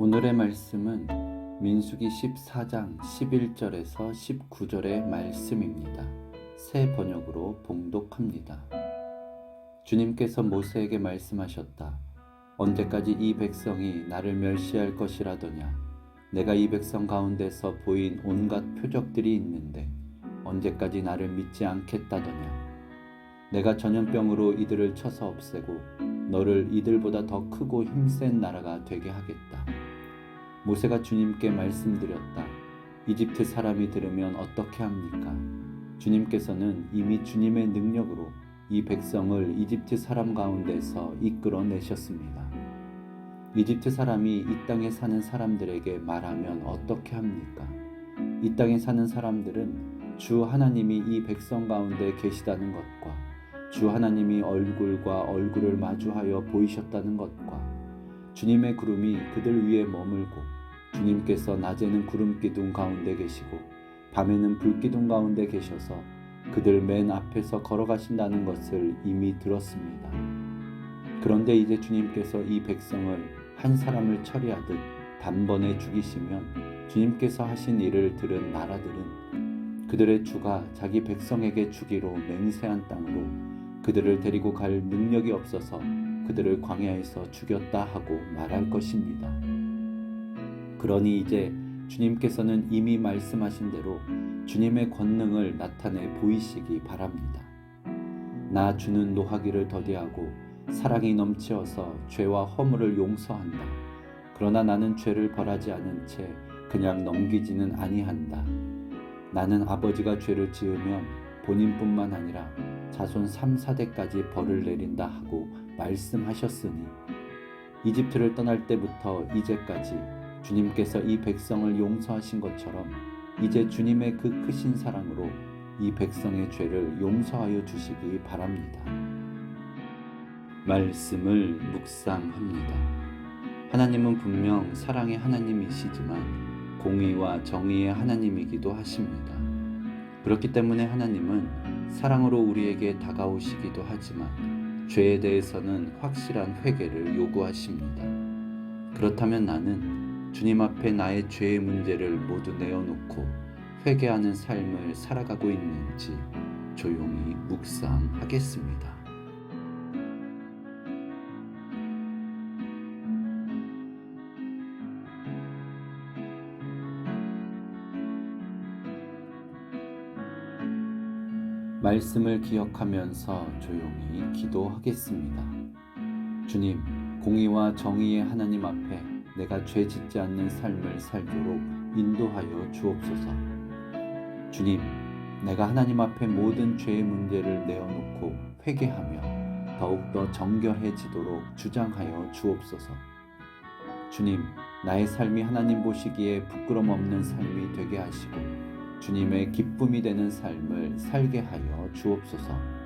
오늘의 말씀은 민수기 14장 11절에서 19절의 말씀입니다. 새 번역으로 봉독합니다. 주님께서 모세에게 말씀하셨다. 언제까지 이 백성이 나를 멸시할 것이라더냐? 내가 이 백성 가운데서 보인 온갖 표적들이 있는데 언제까지 나를 믿지 않겠다더냐? 내가 전염병으로 이들을 쳐서 없애고 너를 이들보다 더 크고 힘센 나라가 되게 하겠다. 모세가 주님께 말씀드렸다. 이집트 사람이 들으면 어떻게 합니까? 주님께서는 이미 주님의 능력으로 이 백성을 이집트 사람 가운데서 이끌어 내셨습니다. 이집트 사람이 이 땅에 사는 사람들에게 말하면 어떻게 합니까? 이 땅에 사는 사람들은 주 하나님이 이 백성 가운데 계시다는 것과 주 하나님이 얼굴과 얼굴을 마주하여 보이셨다는 것과 주님의 구름이 그들 위에 머물고 주님께서 낮에는 구름 기둥 가운데 계시고 밤에는 불 기둥 가운데 계셔서 그들 맨 앞에서 걸어가신다는 것을 이미 들었습니다. 그런데 이제 주님께서 이 백성을 한 사람을 처리하듯 단번에 죽이시면 주님께서 하신 일을 들은 나라들은 그들의 주가 자기 백성에게 주기로 맹세한 땅으로 그들을 데리고 갈 능력이 없어서 그들을 광야에서 죽였다 하고 말할 것입니다. 그러니 이제 주님께서는 이미 말씀하신 대로 주님의 권능을 나타내 보이시기 바랍니다. 나 주는 노하기를 더디하고 사랑이 넘치어서 죄와 허물을 용서한다. 그러나 나는 죄를 벌하지 않은 채 그냥 넘기지는 아니한다. 나는 아버지가 죄를 지으면 본인뿐만 아니라 자손 3, 4대까지 벌을 내린다 하고 말씀하셨으니 이집트를 떠날 때부터 이제까지 주님께서 이 백성을 용서하신 것처럼 이제 주님의 그 크신 사랑으로 이 백성의 죄를 용서하여 주시기 바랍니다. 말씀을 묵상합니다. 하나님은 분명 사랑의 하나님이시지만 공의와 정의의 하나님이기도 하십니다. 그렇기 때문에 하나님은 사랑으로 우리에게 다가오시기도 하지만 죄에 대해서는 확실한 회개를 요구하십니다. 그렇다면 나는 주님 앞에 나의 죄의 문제를 모두 내어놓고 회개하는 삶을 살아가고 있는지 조용히 묵상하겠습니다. 말씀을 기억하면서 조용히 기도하겠습니다. 주님, 공의와 정의의 하나님 앞에 내가 죄 짓지 않는 삶을 살도록 인도하여 주옵소서. 주님, 내가 하나님 앞에 모든 죄의 문제를 내어놓고 회개하며 더욱더 정결해지도록 주장하여 주옵소서. 주님, 나의 삶이 하나님 보시기에 부끄럼 없는 삶이 되게 하시고 주님의 기쁨이 되는 삶을 살게 하여 주옵소서.